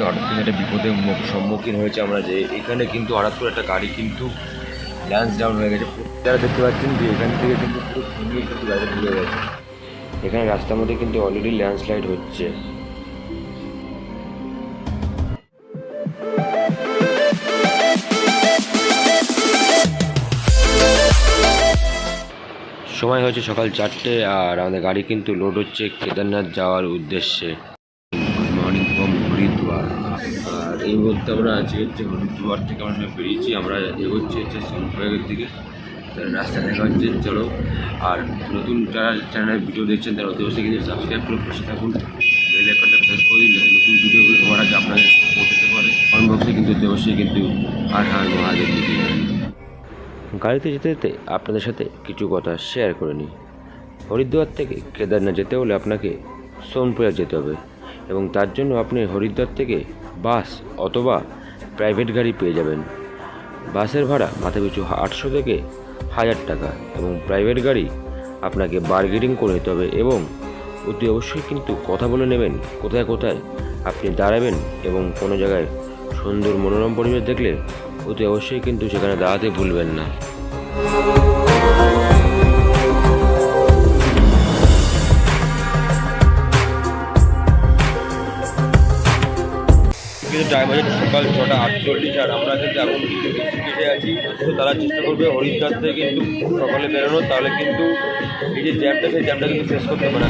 করতে হঠাৎ করে একটা বিপদের মুখ- সম্মুখীন হয়েছে আমরা যে এখানে কিন্তু হঠাৎ করে একটা গাড়ি কিন্তু ল্যান্স ডাউন হয়ে গেছে। যারা দেখতে পাচ্ছেন যে এখান থেকে কিন্তু পুরো ঘুরিয়ে কিন্তু গাড়িটা ঘুরে গেছে। এখানে রাস্তার মধ্যে কিন্তু অলরেডি ল্যান্ডস্লাইড হচ্ছে। সময় হয়েছে সকাল চারটে আর আমাদের গাড়ি কিন্তু লোড হচ্ছে কেদারনাথ যাওয়ার উদ্দেশ্যে গুড মর্নিং ফ্রম হরিদ্বার আর আমরা আছি হচ্ছে হরিদ্বার থেকে আমরা বেরিয়েছি, আমরা এগোচ্ছি হচ্ছে সোনপ্রয়াগের দিকে। রাস্তা দেখা হচ্ছে, চলো। আর নতুন যারা চ্যানেলের ভিডিও দেখছেন, তারা অতি অবশ্যই কিন্তু সাবস্ক্রাইব করে পাশে থাকুন। বেল আইকনটা প্রেস করে দিন, যাতে নতুন ভিডিওগুলো সবার আগে আপনাদের পৌঁছাতে পারে। কমেন্ট কিন্তু অতি অবশ্যই কিন্তু আর হার মহাদেব যাবেন। গাড়িতে যেতে যেতে আপনাদের সাথে কিছু কথা শেয়ার করে নিই। হরিদ্বার থেকে কেদারনাথ যেতে হলে আপনাকে সোনপ্রয়াগ যেতে হবে। এবং তার জন্য আপনি হরিদ্বার থেকে বাস অথবা প্রাইভেট গাড়ি পেয়ে যাবেন। বাসের ভাড়া মাথা পিছু আটশো থেকে হাজার টাকা এবং প্রাইভেট গাড়ি আপনাকে বার্গেনিং করে নিতে হবে এবং অতি অবশ্যই কিন্তু কথা বলে নেবেন কোথায় কোথায় আপনি দাঁড়াবেন এবং কোনো জায়গায় সুন্দর মনোরম পরিবেশ দেখলে অতি অবশ্যই কিন্তু সেখানে দাঁড়াতে ভুলবেন না। কিন্তু টাইম সকাল ছটা আটচল্লিশ, আর আমরা কিন্তু এখন কেটে আছি। তো তারা চেষ্টা করবে হরিদ্বার থেকে কিন্তু সকালে বেরোনো তাহলে কিন্তু এই যে জ্যামটা সেই জ্যামটা কিন্তু শেষ করতে পারে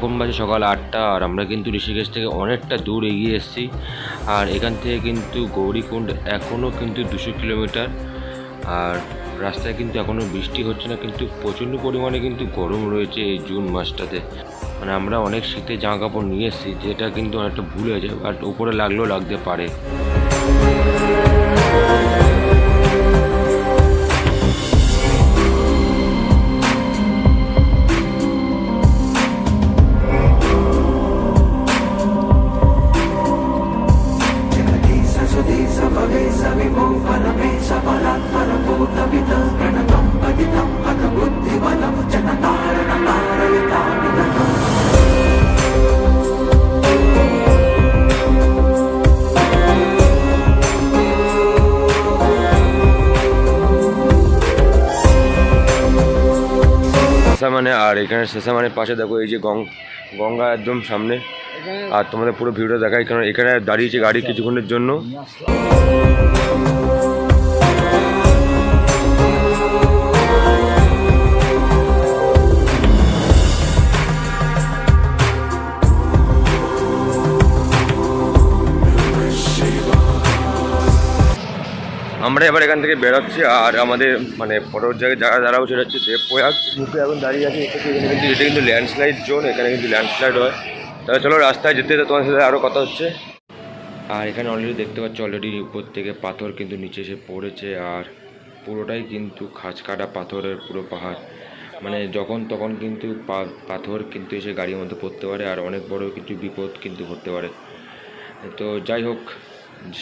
এখন বাজে সকাল আটটা, আর আমরা কিন্তু ঋষিকেশ থেকে অনেকটা দূর এগিয়ে এসেছি। আর এখান থেকে কিন্তু গৌরীকুণ্ড এখনও কিন্তু দুশো কিলোমিটার। আর রাস্তায় কিন্তু এখনও বৃষ্টি হচ্ছে না, কিন্তু প্রচণ্ড পরিমাণে কিন্তু গরম রয়েছে এই জুন মাসটাতে। মানে আমরা অনেক শীতে জামা কাপড় নিয়ে এসেছি, যেটা কিন্তু অনেকটা ভুল হয়ে যায় বাট উপরে লাগলেও লাগতে পারে। মানে আর এখানে মানে পাশে দেখো এই যে গঙ্গা একদম সামনে। আর তোমাদের পুরো ভিউটা দেখাই, কারণ এখানে দাঁড়িয়েছে গাড়ি কিছুক্ষণের জন্য। আমরা এবার এখান থেকে বেরোচ্ছি, আর আমাদের মানে ফটোর জায়গায় যারা দাঁড়াবো সেটা হচ্ছে দেবপ্রয়াগ মুখে এখন দাঁড়িয়ে আছে এখানে কিন্তু, এটা কিন্তু ল্যান্ডস্লাইড জোন এখানে কিন্তু ল্যান্ডস্লাইড হয়। তাহলে চলো, রাস্তায় যেতে যেতে তোমার সাথে আরও কথা হচ্ছে। আর এখানে অলরেডি দেখতে পাচ্ছ অলরেডি উপর থেকে পাথর কিন্তু নিচে এসে পড়েছে, আর পুরোটাই কিন্তু খাঁজ কাটা পাথরের পুরো পাহাড়। মানে যখন তখন কিন্তু পাথর কিন্তু এসে গাড়ির মধ্যে পড়তে পারে, আর অনেক বড় কিছু বিপদ কিন্তু ঘটতে পারে। তো যাই হোক,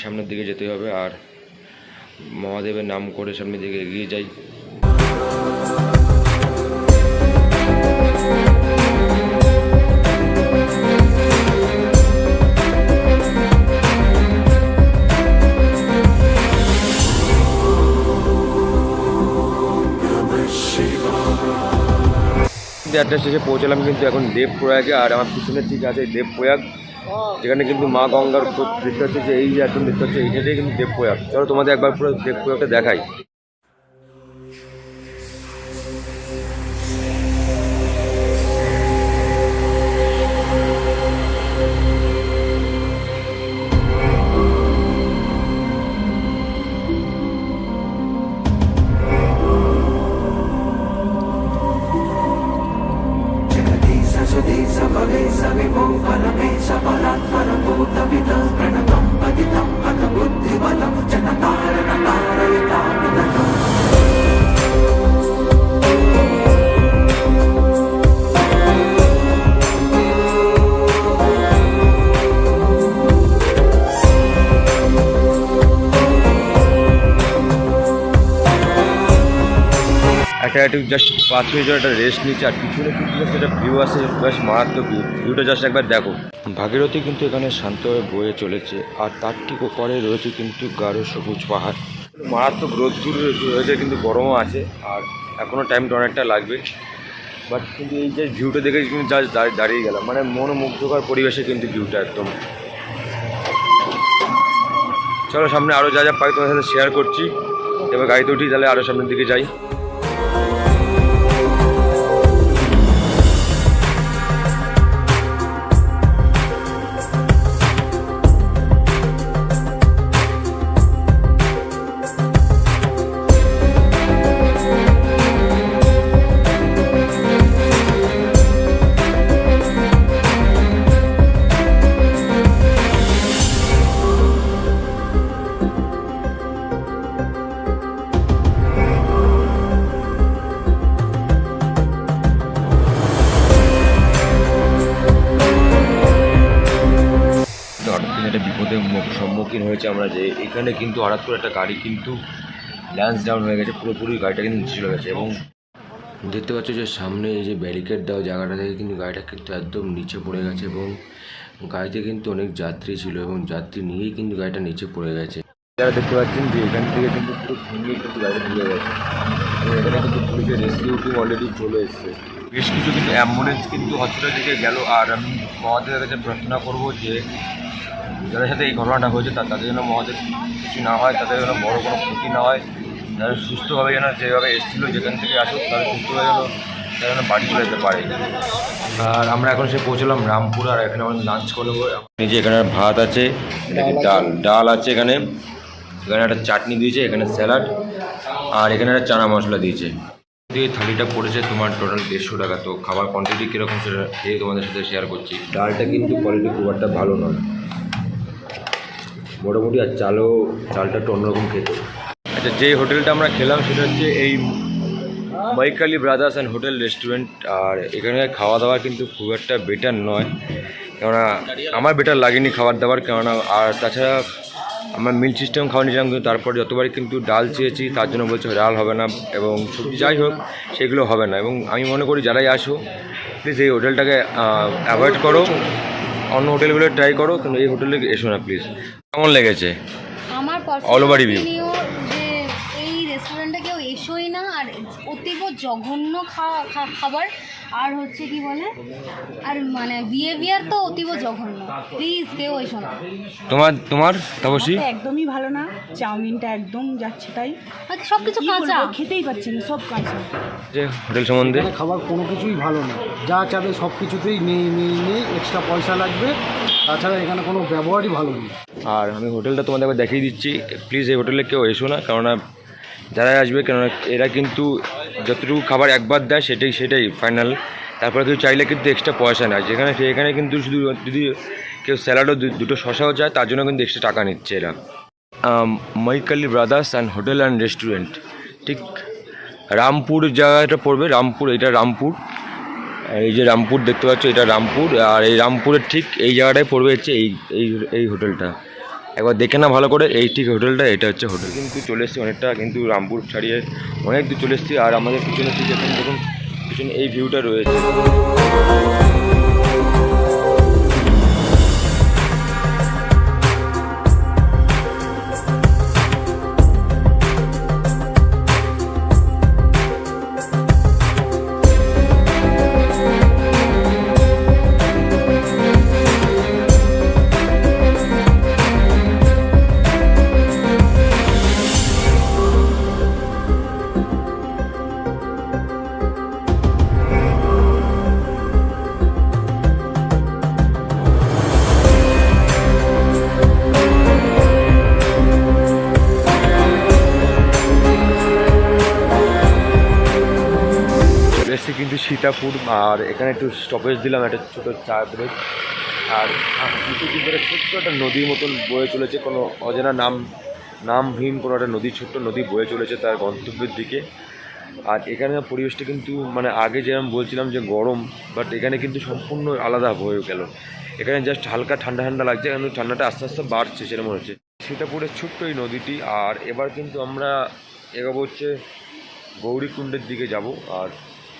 সামনের দিকে যেতে হবে, আর মহাদেবের নাম করে সামনের দিকে এগিয়ে যাই। একটা শেষে পৌঁছালাম কিন্তু এখন দেবপ্রয়াগে, আর আমার পিছনে ঠিক আছে দেবপ্রয়াগ। যেখানে কিন্তু মা গঙ্গার খুব দেখতে হচ্ছে যে এই যে একদম দেখতে হচ্ছে এইটাই কিন্তু দেবপ্রয়াগ। চলো তোমাদের একবার পুরো দেবপ্রয়াগটা দেখাই। Sagay-sagay mong palapit sa palat Para po tapitan এটা একটু জাস্ট পাঁচ মিনিট একটা রেস্ট নিচ্ছে, আর পিছনে কিন্তু একটা ভিউ আছে বেশ মারাত্মক ভিউ ভিউটা জাস্ট একবার দেখো। ভাগীরথী কিন্তু এখানে শান্তভাবে বয়ে চলেছে, আর তার ঠিক ওপরে রয়েছে কিন্তু গাঢ় সবুজ পাহাড়। মারাত্মক রোদ্দুর রয়েছে, কিন্তু গরমও আছে, আর এখনও টাইমটা অনেকটা লাগবে। বাট কিন্তু এই যে ভিউটা দেখে কিন্তু জাস্ট দাঁড়িয়ে গেলাম। মানে মনোমুগ্ধকর পরিবেশে কিন্তু ভিউটা একদম। চলো সামনে আরও যা যা পাই তোমার সাথে শেয়ার করছি। এবার গাড়িতে উঠি, তাহলে আরও সামনের দিকে যাই। সম্মুখীন হয়েছে আমরা যে এখানে কিন্তু হঠাৎ করে একটা গাড়ি কিন্তু ল্যান্স ডাউন হয়ে গেছে পুরোপুরি গাড়িটা কিন্তু নিচে চলে গেছে এবং দেখতে পাচ্ছ যে সামনে এই যে ব্যারিকেড দেওয়া জায়গাটা থেকে কিন্তু গাড়িটা কিন্তু একদম নিচে পড়ে গেছে এবং গাড়িতে কিন্তু অনেক যাত্রী ছিল এবং যাত্রী নিয়েই কিন্তু গাড়িটা নিচে পড়ে গেছে। যারা দেখতে পাচ্ছেন যে এখান থেকে কিন্তু পুরো ভেঙে কিন্তু গাড়িটা ঢুকে গেছে। এবং এখানে কিন্তু পুলিশের রেস্কিউ টিম অলরেডি চলে এসছে। বেশ কিছু কিন্তু অ্যাম্বুলেন্স কিন্তু হসপিটাল থেকে গেল আর আমি মহাদেবের কাছে প্রার্থনা করব যে যাদের সাথে এই ঘটনাটা হয়েছে তাদের যেন মহাদেব কিছু না হয়, তাদের যেন বড়ো কোনো ক্ষতি না হয়, যারা সুস্থভাবে যেন যেভাবে এসেছিল, যেখান থেকে আসুক তাদের সুস্থভাবে যেন তারা যেন বাড়ি চলে যেতে পারে। আর আমরা এখন সে পৌঁছলাম রামপুর, আর এখানে আমরা লাঞ্চ করব যে এখানে ভাত আছে ডাল? ডাল আছে এখানে। এখানে একটা চাটনি দিয়েছে, এখানে স্যালাড, আর এখানে একটা চানা মশলা দিয়েছে। দিয়ে থালিটা পড়েছে তোমার টোটাল দেড়শো টাকা। তো খাবার কোয়ান্টিটি কীরকম সেটা খেয়ে তোমাদের সাথে শেয়ার করছি। ডালটা কিন্তু কোয়ালিটি খুব একটা ভালো নয়। মোটামুটি আর চালও, চালটা একটু অন্যরকম খেতে। আচ্ছা যে হোটেলটা আমরা খেলাম সেটা হচ্ছে এই Maikali brothers and hotel restaurant. আর এখানে খাওয়া দাওয়া কিন্তু খুব একটা বেটার নয়, কেননা আমার বেটার লাগেনি খাবার দাবার কেননা আর তাছাড়া আমরা মিল সিস্টেম খাওয়া নিয়েছিলাম কিন্তু তারপর যতবারই কিন্তু ডাল চেয়েছি, তার জন্য বলছে ডাল হবে না, এবং সবজি যাই হোক, সেগুলো হবে না। এবং আমি মনে করি যারাই আসো প্লিজ এই হোটেলটাকে অ্যাভয়েড করো, অন্য হোটেলগুলো ট্রাই করো, কিন্তু এই হোটেলে এসো না প্লিজ কেমন লেগেছে? আমার over review. opinion যে এই রেস্টুরেন্টে কেউ এসোই না আর অতীব জঘন্য খাবার আর হচ্ছে কি বলে? আর মানে বিহেভিয়ার তো অতীব জঘন্য। প্লিজ কেউ এসো না। তোমার তোমার তাপসী? তো একদমই ভালো না। চাউমিনটা একদম যাচ্ছে তাই। আচ্ছা সব কিছু কাঁচা? খেতেই পাচ্ছি না সব কাঁচা। যে হোটেল সম্বন্ধে? খাবার কোনো কিছুই ভালো না। যা চাবে সব কিছুতেই নেই নেই নেই এক্সট্রা পয়সা লাগবে। তাছাড়া এখানে কোনো ব্যবহারই ভালো নেই। আর আমি হোটেলটা তোমাদের একবার দেখিয়ে দিচ্ছি। প্লিজ এই হোটেলে কেউ এসো না, কেননা যারা আসবে, কেননা এরা কিন্তু যতটুকু খাবার একবার দেয়, সেটাই সেটাই ফাইনাল তারপরে কেউ চাইলে কিন্তু এক্সট্রা পয়সা নেয়। যেখানে, সেখানে কিন্তু শুধু যদি কেউ স্যালাডও দুটো শশাও চায়, তার জন্য কিন্তু এক্সট্রা টাকা নিচ্ছে এরা। Maikali brothers and hotel and restaurant ঠিক রামপুর জায়গাটা পড়বে, রামপুর, এটা রামপুর। এই যে রামপুর দেখতে পাচ্ছ, এটা রামপুর। আর এই রামপুরের ঠিক এই জায়গাটায় পড়বে হচ্ছে এই এই এই হোটেলটা। একবার দেখে না ভালো করে, এই ঠিক হোটেলটা, এটা হচ্ছে হোটেল। কিন্তু চলে এসেছি অনেকটা, কিন্তু রামপুর ছাড়িয়ে অনেক দূর চলে এসেছি। আর আমাদের পিছনে ঠিক এখন দেখুন, পিছনে এই ভিউটা রয়েছে। সীতাপুর আর এখানে একটু স্টপেজ দিলাম, একটা ছোটো চা ব্রেক আর কিছু দিন ধরে ছোট্ট একটা নদীর মতন বয়ে চলেছে, কোনো অজানা নাম, নামহীন কোনো একটা নদী, ছোট্ট নদী বয়ে চলেছে তার গন্তব্যের দিকে। আর এখানে পরিবেশটা কিন্তু মানে আগে যেরকম বলছিলাম যে গরম বাট এখানে কিন্তু সম্পূর্ণ আলাদা হয়ে গেল। এখানে জাস্ট হালকা ঠান্ডা ঠান্ডা লাগছে কিন্তু ঠান্ডাটা আস্তে আস্তে বাড়ছে সেরকম হচ্ছে। সীতাপুরের ছোট্ট এই নদীটি, আর এবার কিন্তু আমরা এগোবো হচ্ছে গৌরীকুণ্ডের দিকে যাব, আর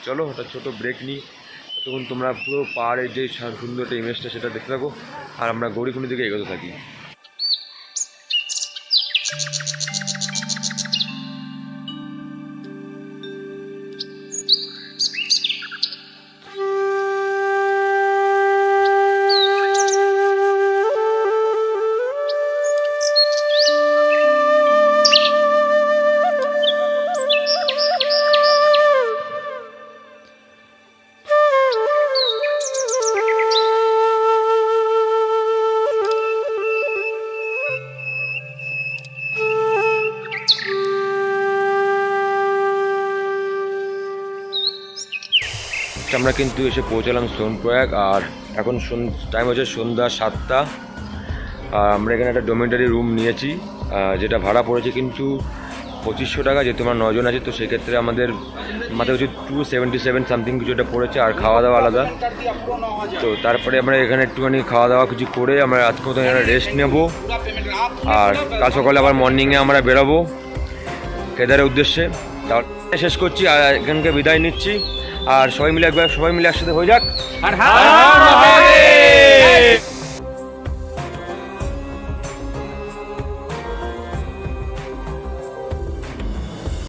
চলো একটা ছোটো ব্রেক নিই। তখন তোমরা পুরো পাহাড়ের যে সুন্দর একটা ইমেজটা সেটা দেখতে থাকো। আর আমরা গৌরীকুণ্ডের দিকে এগোতে থাকি। আমরা কিন্তু এসে পৌঁছালাম সোনপ্রয়াগ, আর এখন টাইম হচ্ছে সন্ধ্যা সাতটা। আর আমরা এখানে একটা ডোমেন্টারি রুম নিয়েছি যেটা ভাড়া পড়েছে কিন্তু পঁচিশশো টাকা, যেহেতু আমরা নজন আছে, তো সেক্ষেত্রে আমাদের মাথায় হচ্ছে টু সেভেন্টি সেভেন সামথিং কিছু একটা পড়েছে, আর খাওয়া দাওয়া আলাদা। তো তারপরে আমরা এখানে একটুখানি খাওয়া দাওয়া কিছু করে আমরা আজকে মতো এখানে রেস্ট নেব। আর কাল সকালে আবার মর্নিংয়ে আমরা বেরোবো, কেদারের উদ্দেশ্যে। তাহলে শেষ করছি, আর এখানকে বিদায় নিচ্ছি। আর সবাই মিলে একবার, সবাই মিলে একসাথে হয়ে যাক। আর